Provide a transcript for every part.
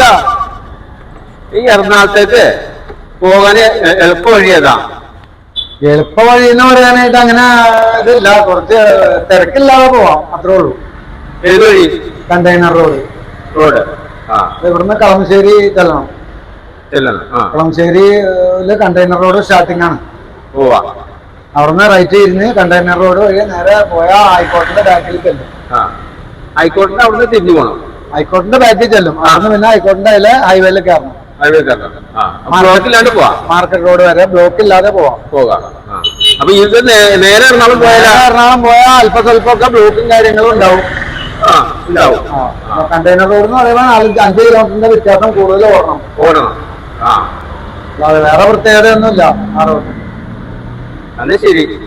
ചേട്ടാ ഈ എറണാകുളത്തേക്ക് പോകാൻ എളുപ്പ വഴി ഏതാ എളുപ്പ വഴി എന്ന് പറയാനായിട്ട് അങ്ങനെ ഇതില്ല. കുറച്ച് തിരക്കില്ലാതെ പോവാം. അത്രേ ഉള്ളൂ. ഏത് വഴി? Container road. റോഡ്. ആ. ഇവിടുന്ന് കളമശ്ശേരി ചെല്ലണം. കളമശ്ശേരിയിൽ കണ്ടെയ്നർ റോഡ് സ്റ്റാർട്ടിംഗ് ആണ് പോവാ. അവിടുന്ന് റൈറ്റ് ഇരുന്ന് കണ്ടെയ്നർ റോഡ് വഴി നേരെ പോയാൽ ഹൈക്കോർട്ടിന്റെ ബാക്കിൽ ചെല്ലും ആ. ഹൈക്കോടതിന്റെ അവിടുന്ന് തിരിഞ്ഞു പോകണം ഹൈക്കോർട്ടിന്റെ പാക്കേജ് അല്ലും? അവിടുന്ന് പിന്നെ ഹൈക്കോർട്ടിന്റെ അതിലെ ഹൈവേയിൽ കയറണം. ഹൈവേ കയറണം. ആ. ബ്ലോക്കില്ലാണ്ട് പോവാ? മാർക്കറ്റ് റോഡ് വരെ ബ്ലോക്ക് ഇല്ലാതെ പോവാം. പോകാം. ആ. അപ്പൊ ഇത് നേ- നേരെ എറണാകുളം പോയാലാ? എറണാകുളം പോയാൽ ബ്ലോക്കും കാര്യങ്ങളും ഉണ്ടാവും. കണ്ടെയ്നർ റോഡ് എന്ന് പറയുമ്പോൾ നാലഞ്ച് അഞ്ച് കിലോമീറ്ററിന്റെ വ്യത്യാസം കൂടുതൽ ഓടണം. ഓടണം. വേറെ പ്രത്യേകതയൊന്നുമില്ല. ആ റോഡ് അത് ശരി.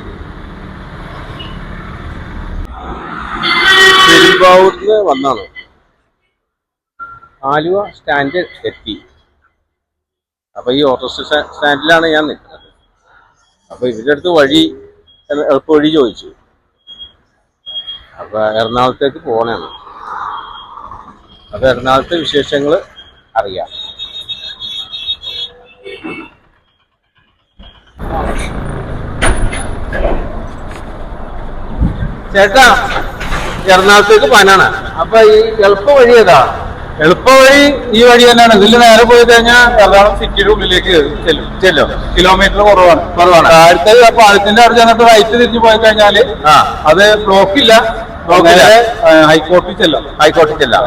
പെരുമ്പാവൂരിന്ന് വന്നാണ് ആലുവ സ്റ്റാൻഡ് എത്തി അപ്പൊ ഈ ഓട്ടോ സ്റ്റാൻഡിലാണ് ഞാൻ നിൽക്കുന്നത്. അപ്പൊ ഇവരുടെ അടുത്ത് വഴി എളുപ്പവഴി എളുപ്പ വഴി ചോദിച്ചു. അപ്പൊ എറണാകുളത്തേക്ക് പോകണമെന്ന് അപ്പൊ എറണാകുളത്തെ വിശേഷങ്ങൾ അറിയാം. ചേട്ടാ എറണാകുളത്തേക്ക് പോകാനാണ്. അപ്പൊ ഈ എളുപ്പ വഴി ഏതാ? എളുപ്പ വഴി ഈ വഴി തന്നെയാണ്. ഇതിൽ നേരെ പോയി കഴിഞ്ഞാൽ എറണാകുളം സിറ്റിയുടെ ഉള്ളിലേക്ക് ചെല്ലും. ചെല്ലോ. കിലോമീറ്റർ കുറവാണ്. കുറവാണ്. താഴത്തെ പാലത്തിന്റെ അവിടെ ചെന്നിട്ട് റൈറ്റ് തിരിഞ്ഞു പോയി കഴിഞ്ഞാൽ അത് ബ്ലോക്ക് ഇല്ല. Block ഇല്ല. നേരെ, ആ, ഹൈക്കോടതി ചെല്ലാം. പക്ഷെ ചെല്ലാം.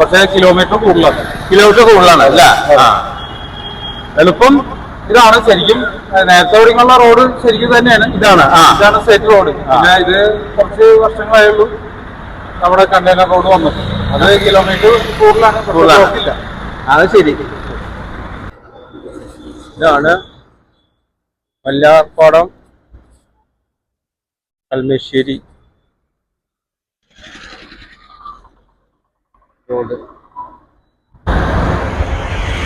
പക്ഷേ കിലോമീറ്റർ കൂടുതലാണ്. കിലോമീറ്റർ കൂടുതലാണ് അല്ല? എളുപ്പം ഇതാണ്. ശരിക്കും നേരത്തെ ഇവിടെയുള്ള റോഡ് ശരിക്കും തന്നെയാണ്. ഇതാണ്, ഇതാണ് സ്റ്റേറ്റ് റോഡ് പിന്നെ ഇത് കുറച്ച് വർഷങ്ങളായുള്ളൂ നമ്മുടെ കണ്ടെയ്നർ റോഡ് വന്നു. അത് കിലോമീറ്റർ കൂടുതലാണ്. പക്ഷേ കൂടുതലാണ്. അത് ശരി. ഇതാണ് വല്ലാർപ്പാടം കൽമശ്ശേരി റോഡ്.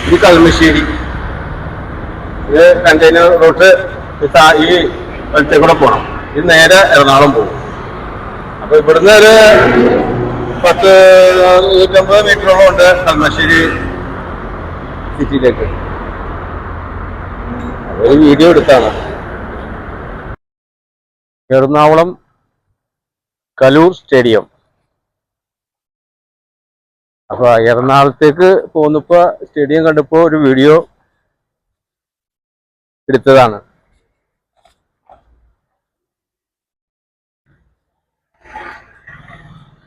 ഇത് കൽമശ്ശേരി. ഇത് കണ്ടെയ്നർ റോഡ് ഈ വലത്തേ കൂടെ പോകണം ഇത് നേരെ എറണാകുളം പോകും. അപ്പൊ ഇവിടുന്ന് ഒരു പത്ത് നൂറ്റമ്പത് മീറ്ററോളം ഉണ്ട് കന്നശ്ശേരി സിറ്റിയിലേക്ക്. ഒരു വീഡിയോ എടുത്താണ്. എറണാകുളം കലൂർ സ്റ്റേഡിയം. അപ്പൊ എറണാകുളത്തേക്ക് പോന്നപ്പോ സ്റ്റേഡിയം കണ്ടപ്പോ ഒരു വീഡിയോ എടുത്തതാണ്.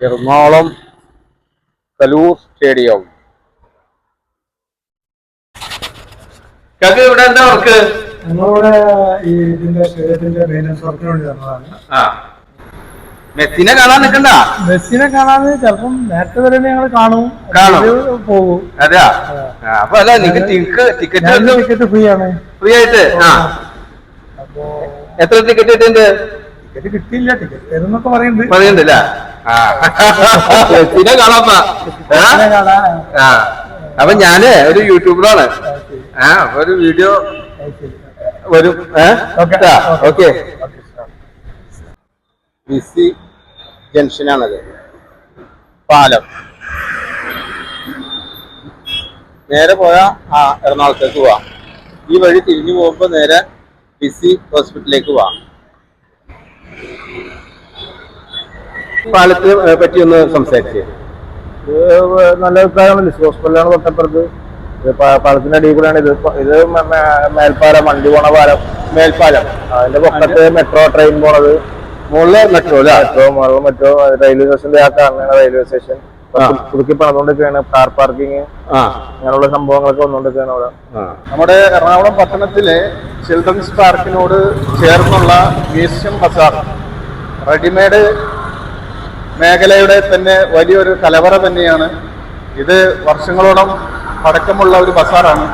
എറണാകുളം കലൂർ സ്റ്റേഡിയം. ഇവിടെ എന്താ വർക്ക്? ഞങ്ങളിവിടെ ഈ ഇതിന്റെ സ്റ്റേഡിയത്തിന്റെ മെയിന്റനൻസ് വർക്കിന് വേണ്ടി തന്നതാണ് ആ. മെസ്സിനെ കാണാൻ നിൽക്കണ്ട? മെസ്സിനെ കാണാൻ ചിലപ്പം നേരത്തെ വരെ ഞങ്ങൾ കാണും. കാണും. പോകും. അതെയാ? അപ്പൊ അല്ല നിങ്ങൾക്ക് ടിക്കറ്റ് ടിക്കറ്റ് ഫ്രീ ആണ്. ഫ്രീ ആയിട്ട് എത്ര ടിക്കറ്റ് കിട്ടിയിട്ടുണ്ട്? ടിക്കറ്റ് കിട്ടിയില്ല ടിക്കറ്റ് തരുന്നൊക്കെ പറയുന്നുണ്ട്. പറയുന്നുണ്ടല്ലേ ബസ്സിനെ കാണാൻ ആ? അപ്പൊ ഞാൻ ഒരു യൂട്യൂബറാണ് ആ ഒരു വീഡിയോ. വരും. ഓക്കേ. ഓക്കെ. ബിസി ജംഗ്ഷനാണത്. പാലം. നേരെ പോയാ ആ എറണാകുളത്തേക്ക് പോവാം. ഈ വഴി തിരിഞ്ഞു പോകുമ്പോ നേരെ ബിസി ഹോസ്പിറ്റലിലേക്ക് പോവാം. പാലത്തിനെ പറ്റി ഒന്ന് സംസാരിച്ചേ. നല്ല അഭിപ്രായമാണ്. സോസ് ഹോസ്പിറ്റലാണ് തൊട്ടപ്പുറത്ത്. പാലത്തിന്റെ അടിയിൽ കൂടെയാണ് ഇത്. ഇത് മേൽപ്പാലം വണ്ടി പോണ പാലം മേൽപ്പാലം. അതിന്റെ പൊക്കത്ത് മെട്രോ ട്രെയിൻ പോണത്. മുകളിലെ മെട്രോ മെട്രോ മുകളിൽ മെട്രോ റെയിൽവേ സ്റ്റേഷന്റെ ആ കാണുന്ന റെയിൽവേ സ്റ്റേഷൻ. പുതുക്കി പണിതുകൊണ്ടിരിക്കുകയാണ് കാർ പാർക്കിങ് ആ. അങ്ങനെയുള്ള സംഭവങ്ങളൊക്കെ വന്നുകൊണ്ടിരിക്കുകയാണ് അവിടെ. നമ്മുടെ എറണാകുളം പട്ടണത്തിലെ ചിൽഡ്രൻസ് പാർക്കിനോട് ചേർന്നുള്ള മ്യൂസിയം ബസാർ റെഡിമെയ്ഡ് മേഖലയുടെ തന്നെ വലിയൊരു കലവറ തന്നെയാണ്. ഇത് വർഷങ്ങളോളം പടക്കമുള്ള ഒരു ബസാറാണ്.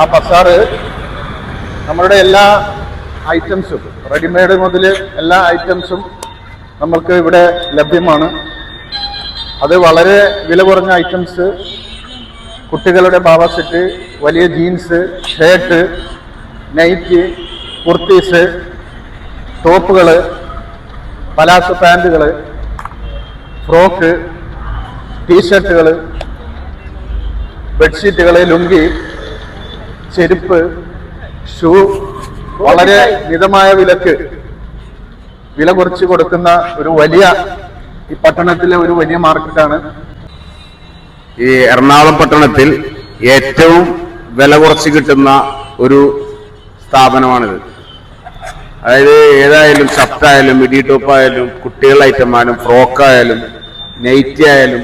ആ ബസാറ് നമ്മളുടെ എല്ലാ ഐറ്റംസും റെഡിമെയ്ഡ് മുതൽ എല്ലാ ഐറ്റംസും നമ്മൾക്ക് ഇവിടെ ലഭ്യമാണ്. അത് വളരെ വില കുറഞ്ഞ ഐറ്റംസ് കുട്ടികളുടെ ബാബ സെറ്റ് വലിയ ജീൻസ് ഷർട്ട് നൈറ്റ് കുർത്തീസ് ടോപ്പുകൾ പലാസ പാന്റുകൾ ഫ്രോക്ക് ടീഷർട്ടുകൾ ബെഡ്ഷീറ്റുകൾ ലുങ്കി ചെരുപ്പ് ഷൂ വളരെ മിതമായ വിലക്ക് വില കുറച്ച് കൊടുക്കുന്ന ഒരു വലിയ ഈ പട്ടണത്തിലെ ഒരു വലിയ മാർക്കറ്റാണ്. ഈ എറണാകുളം പട്ടണത്തിൽ ഏറ്റവും വില കുറച്ച് കിട്ടുന്ന ഒരു സ്ഥാപനമാണിത്. അതായത് ഏതായാലും ഷർട്ടായാലും മിഡി ടോപ്പ് ആയാലും കുട്ടികളുടെ ഐറ്റം ആയാലും ഫ്രോക്ക് ആയാലും നൈറ്റി ആയാലും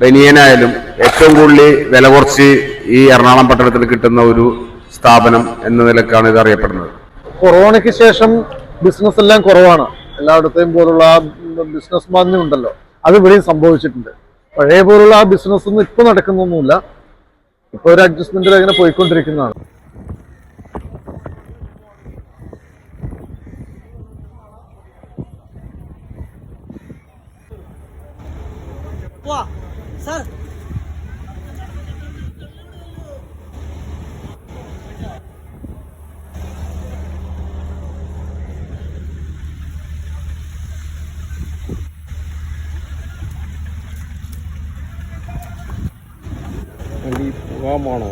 ബനിയനായാലും ഏറ്റവും കൂടുതൽ വില കുറച്ച് ഈ എറണാകുളം പട്ടണത്തിൽ കിട്ടുന്ന ഒരു സ്ഥാപനം എന്ന നിലക്കാണ് ഇത് അറിയപ്പെടുന്നത്. കൊറോണയ്ക്ക് ശേഷം ബിസിനസ് എല്ലാം കുറവാണ്. എല്ലായിടത്തെയും പോലുള്ള ബിസിനസ് ഉണ്ടല്ലോ. അത് ഇവിടെയും സംഭവിച്ചിട്ടുണ്ട്. പഴയ പോലുള്ള ആ ബിസിനസ് ഒന്നും ഇപ്പൊ നടക്കുന്നൊന്നുമില്ല. ഇപ്പൊ ഒരു അഡ്ജസ്റ്റ്മെന്റിൽ അങ്ങനെ പോയിക്കൊണ്ടിരിക്കുന്നതാണ്. 와, 살. പോകാൻ പോണോ